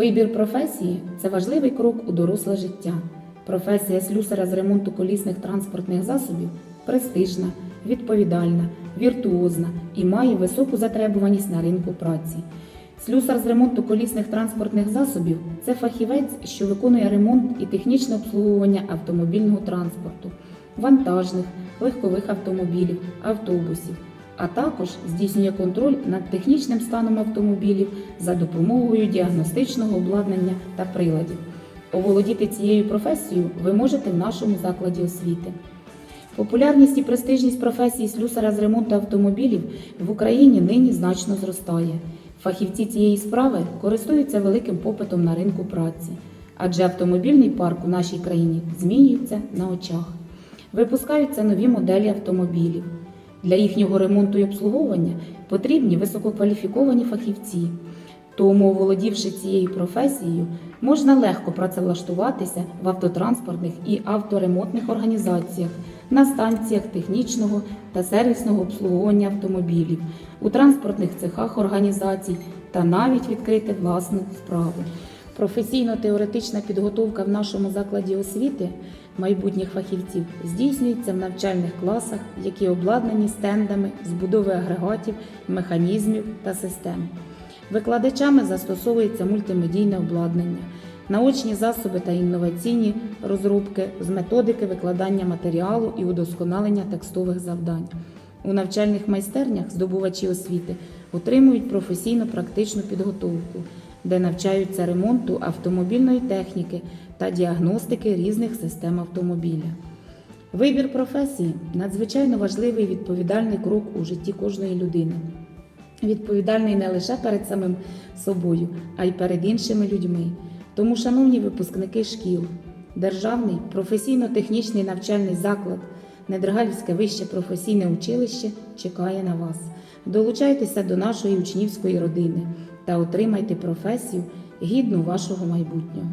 Вибір професії це важливий крок у доросле життя. Професія слюсаря з ремонту колісних транспортних засобів престижна, відповідальна, віртуозна і має високу затребуваність на ринку праці. Слюсар з ремонту колісних транспортних засобів це фахівець, що виконує ремонт і технічне обслуговування автомобільного транспорту, вантажних, легкових автомобілів, автобусів, а також здійснює контроль над технічним станом автомобілів за допомогою діагностичного обладнання та приладів. Оволодіти цією професією ви можете в нашому закладі освіти. Популярність і престижність професії слюсаря з ремонту автомобілів в Україні нині значно зростає. Фахівці цієї справи користуються великим попитом на ринку праці, адже автомобільний парк у нашій країні змінюється на очах. Випускаються нові моделі автомобілів. Для їхнього ремонту і обслуговування потрібні висококваліфіковані фахівці. Тому, володівши цією професією, можна легко працевлаштуватися в автотранспортних і авторемонтних організаціях, на станціях технічного та сервісного обслуговування автомобілів, у транспортних цехах організацій та навіть відкрити власну справу. Професійно-теоретична підготовка в нашому закладі освіти майбутніх фахівців здійснюється в навчальних класах, які обладнані стендами з будови агрегатів, механізмів та систем. Викладачами застосовується мультимедійне обладнання, наочні засоби та інноваційні розробки з методики викладання матеріалу і удосконалення текстових завдань. У навчальних майстернях здобувачі освіти отримують професійно-практичну підготовку, де навчаються ремонту автомобільної техніки та діагностики різних систем автомобіля. Вибір професії надзвичайно важливий відповідальний крок у житті кожної людини. Відповідальний не лише перед самим собою, а й перед іншими людьми. Тому, шановні випускники шкіл, Державний професійно-технічний навчальний заклад, Недергалівське вище професійне училище чекає на вас. Долучайтеся до нашої учнівської родини та отримайте професію гідну вашого майбутнього.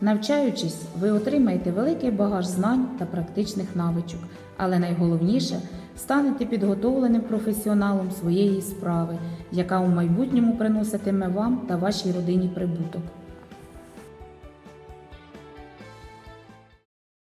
Навчаючись, ви отримаєте великий багаж знань та практичних навичок, але найголовніше станете підготовленим професіоналом своєї справи, яка у майбутньому приноситиме вам та вашій родині прибуток.